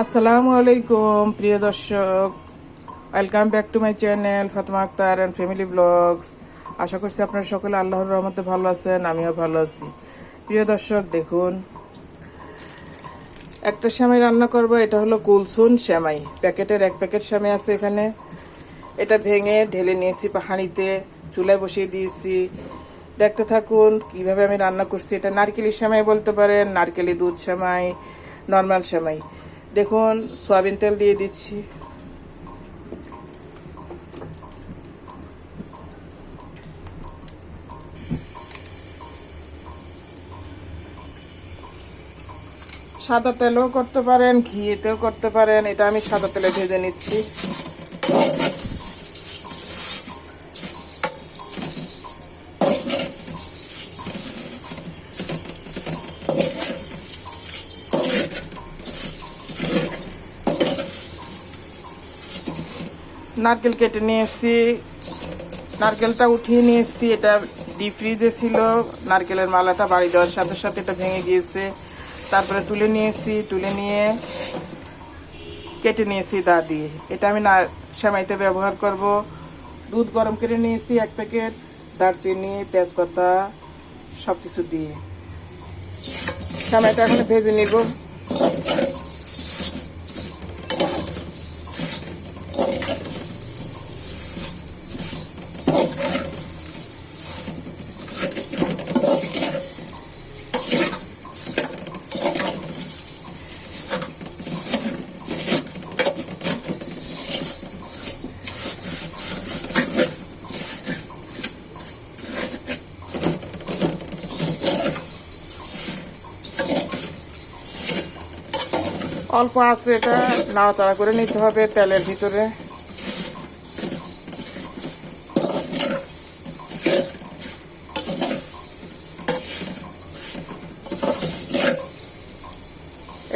আসসালামু আলাইকুম প্রিয় দর্শক welcome back to my channel Fatema Akter and family vlogs আশা করছি আপনারা সকলে আল্লাহর রহমতে ভালো আছেন আমিও ভালো আছি প্রিয় দর্শক দেখুন একটা সেমাই রান্না করব এটা হলো কুলসুন সেমাই প্যাকেটের এক প্যাকেট সেমাই আছে এখানে এটা ভেঙে ঢেলে নিয়েছি হাঁড়িতে চুলায় বসিয়ে দিয়েছি। দেখতে থাকুন, কীভাবে আমি রান্না করছি। এটা নারকেলি সেমাই বলতে পারেন, নারকেলি দুধ সেমাই নর্মাল সেমাই দেখুন, সয়াবিন তেল দিয়ে দিচ্ছি। সাদা তেলও করতে পারেন ঘিতেও করতে পারেন। এটা আমি সাদা তেলে ভেজে নিচ্ছি। নারকেল কেটে নিয়ে এসেছি। নারকেলটা উঠিয়ে নিয়ে এসেছি। এটা ডিপ ফ্রিজে ছিল। নারকেলের মালাটা বাড়ি দেওয়ার সাথে সাথে এটা ভেঙে গিয়েছে। তারপরে তুলে নিয়েছি তুলে নিয়ে কেটে নিয়েছি দা দিয়ে। এটা আমি না সেমাইতে ব্যবহার করব। দুধ গরম করে নিয়েছি এক প্যাকেট। দারচিনি, তেজপাতা সব কিছু দিয়ে। সেমাইটা এখন ভেজে নিব। অল্প আছে এটা, নাড়াচাড়া করে নিতে হবে তেলের ভিতরে।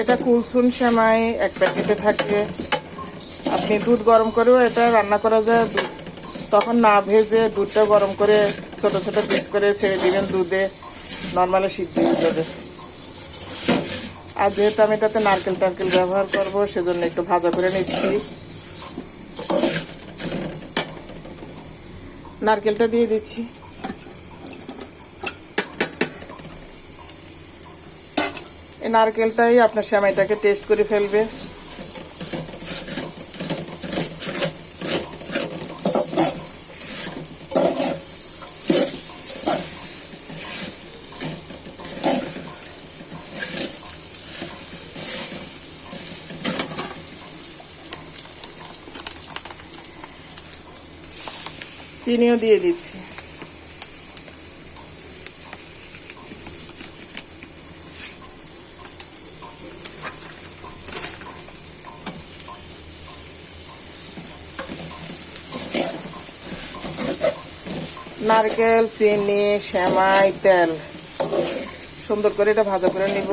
এটা কুলসুন সেমাই, এক প্যাকেটে থাকে। আপনি দুধ গরম করেও এটা রান্না করা যায়। তখন না ভেজে দুধটা গরম করে ছোট ছোট পিস করে ছেড়ে দিবেন দুধে। নর্মালি সিদ্ধ হয়ে যাবে। আর যেহেতু আমি এটাতে নারকেল টারকেল ব্যবহার করব, সেজন্য একটু ভাজা করে নিচ্ছি। নারকেলটা দিয়ে দিচ্ছি। এই নারকেলটাই আপনার সেমাইটাকে টেস্ট করে ফেলবে। চিনিও দিয়ে দিচ্ছি। নারকেল চিনি শ্যামাই তেল। সুন্দর করে এটা ভাজা করে নিব।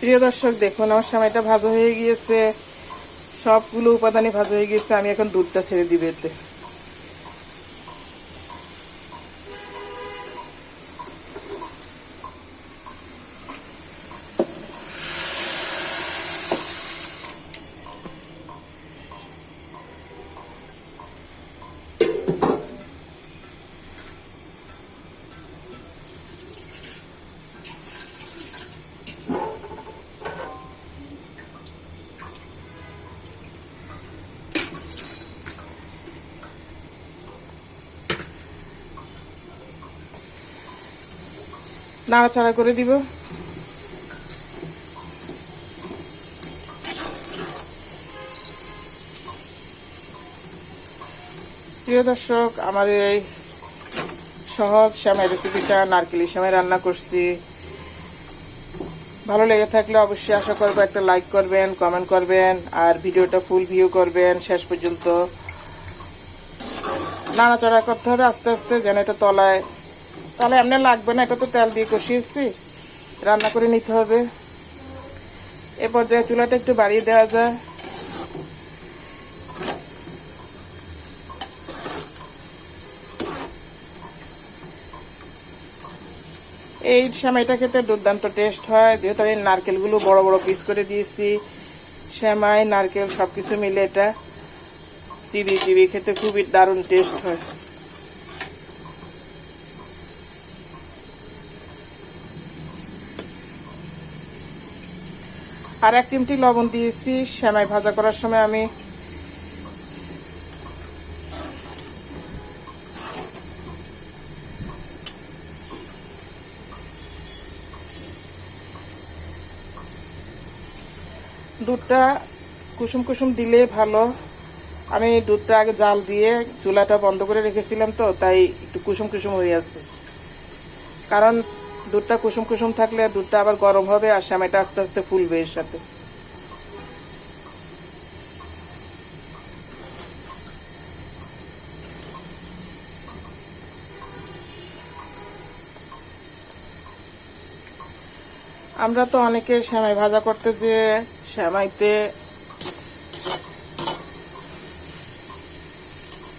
প্রিয় দর্শক, দেখুন, আমার সময়টা ভাজা হয়ে গিয়েছে। সবগুলো উপাদানই ভাজা হয়ে গিয়েছে। আমি এখন দুধটা ছেড়ে দিবে এতে। নাড়াচাড়া করে দিব। প্রিয় দর্শক, আমার এই সহজ শ্যামাই রেসিপিটা, নারকেলি শ্যামাই রান্না করছি। ভালো লেগে থাকলে অবশ্যই আশা করব একটা লাইক করবেন, কমেন্ট করবেন, আর ভিডিওটা ফুল ভিউ করবেন শেষ পর্যন্ত। নাড়াচাড়া করতে হবে আস্তে আস্তে, যেন এটা তলায় তাহলে এমনি লাগবে না, এটা তো তেল দিয়ে কষিয়েছি। রান্না করে নিতে হবে। এ পর্যায়ে চুলাটা একটু বাড়িয়ে দেওয়া যায়। এই সেমাইটা খেতে দুর্দান্ত টেস্ট হয়। যেহেতু আমি নারকেলগুলো বড় বড় পিস করে দিয়েছি সেমাই নারকেল সব কিছু মিলে এটা চিবি চিবি খেতে খুবই দারুণ টেস্ট হয়। আর এক চিমটি লবণ দিয়েছি, সেমাই ভাজা করার সময় আমি দুধটা কুসুম কুসুম দিলে ভালো। আমি দুধটা আগে জাল দিয়ে চুলাটা বন্ধ করে রেখেছিলাম তো, তাই একটু কুসুম কুসুম হয়ে আছে। কারণ দুধটা কুসুম কুসুম থাকলে দুধটা আবার গরম হবে আর সেমাইটা আস্তে আস্তে ফুলবে এর সাথে। আমরা তো অনেকে সেমাই ভাজা করতে যে সেমাইতে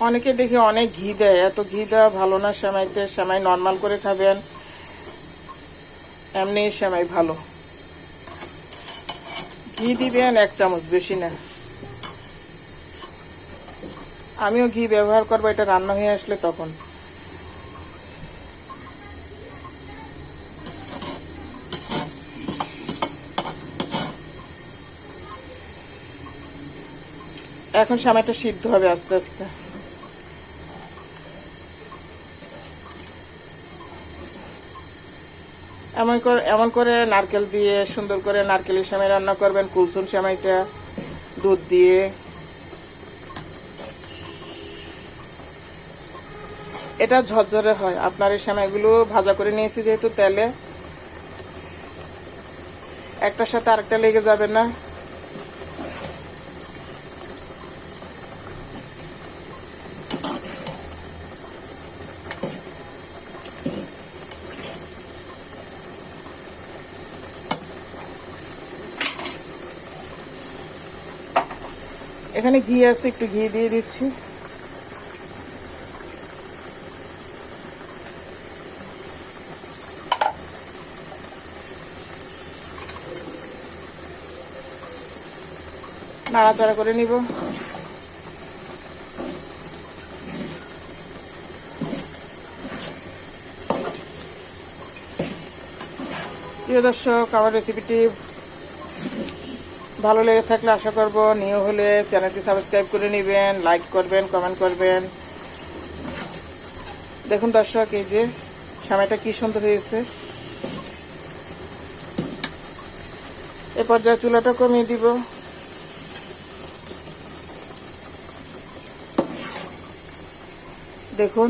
অনেকে দেখি অনেক ঘি দেয়, এত ঘি দেওয়া ভালো না সেমাইতে সেমাই নর্মাল করে খাবেন। এমনি সেমাই ভালো। ঘি দিবেন এক চামচ, বেশি না। আমিও ঘি ব্যবহার করব, এটা রান্না হয়ে আসলে তখন। এখন সময়টা সিদ্ধ হবে আস্তে আস্তে। এমন করে এমন করে নারকেল দিয়ে সুন্দর করে নারকেলের সেমাই রান্না করবেন কুলসুন সেমাইটা, দুধ দিয়ে। এটা ঝরঝরে হয়। আপনার এই সেমাইগুলো ভাজা করে নিয়েছি যেহেতু তেলে। একটার সাথে আরেকটা লেগে যাবে না। এখানে ঘি আছে একটু ঘি দিয়ে দিচ্ছি। নাড়াচাড়া করে নিব। প্রিয় দর্শক আমার রেসিপিটি ভালো লেগে থাকলে আশা করব নিউ হলে চ্যানেলটি সাবস্ক্রাইব করে নেবেন, লাইক করবেন, কমেন্ট করবেন। দেখুন দর্শক, এই যে সময়টা কি সুন্দর হয়েছে। এ পর্যায়ে চুলাটা কমিয়ে দিব। দেখুন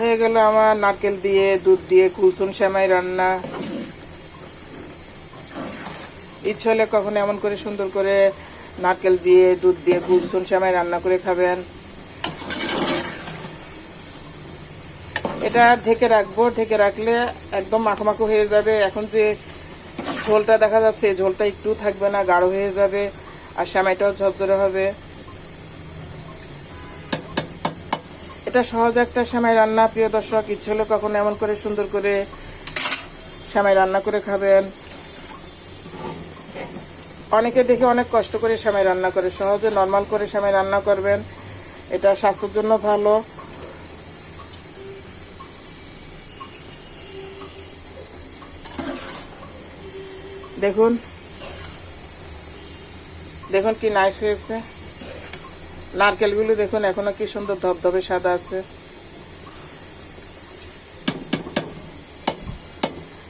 হয়ে গেল আমার নারকেল দিয়ে, দুধ দিয়ে কুলসুন শ্যামাই রান্না। ইচ্ছে হলে কখনো এমন করে সুন্দর করে নারকেল দিয়ে, দুধ দিয়ে কুলসুন সেমাই রান্না করে খাবেন। এটা ঢেকে রাখব, ঢেকে রাখলে একদম মাখো হয়ে যাবে। এখন যে ঝোলটা দেখা যাচ্ছে, ঝোলটা একটু থাকবে না, গাঢ় হয়ে যাবে, আর সেমাইটাও ঝরঝরে হবে। এটা সহজ একটা সেমাই রান্না, প্রিয় দর্শক। ইচ্ছে হলে কখনো এমন করে সুন্দর করে সেমাই রান্না করে খাবেন। অনেকে দেখে অনেক কষ্ট করে সেমাই রান্না করে, সহজে নর্মাল করে সেমাই রান্না করবেন। এটা স্বাস্থ্যের জন্য ভালো। দেখুন। দেখুন কি নাইস হয়েছে। নারকেলগুলো দেখুন, এখনও কি সুন্দর ধবধবে সাদা আছে।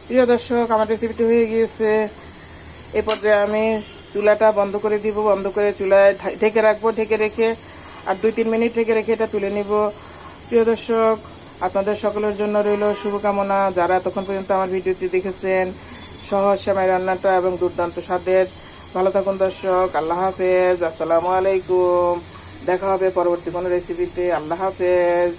প্রিয় দর্শক, আমার রেসিপিটি হয়ে গিয়েছে। এ পর্যায়ে আমি চুলাটা বন্ধ করে দিব, বন্ধ করে চুলায় ঢেকে রাখব, ঢেকে রেখে আর দুই তিন মিনিট ঢেকে রেখে এটা তুলে নিব। প্রিয় দর্শক, আপনাদের সকলের জন্য রইল শুভকামনা। যারা এতক্ষণ পর্যন্ত আমার ভিডিওটি দেখেছেন, সহজ সেমাই রান্নাটা এবং দুর্দান্ত স্বাদের। ভালো থাকুন দর্শক, আল্লাহ হাফেজ, আসসালামু আলাইকুম। দেখা হবে পরবর্তী কোনো রেসিপিতে আল্লাহ হাফেজ।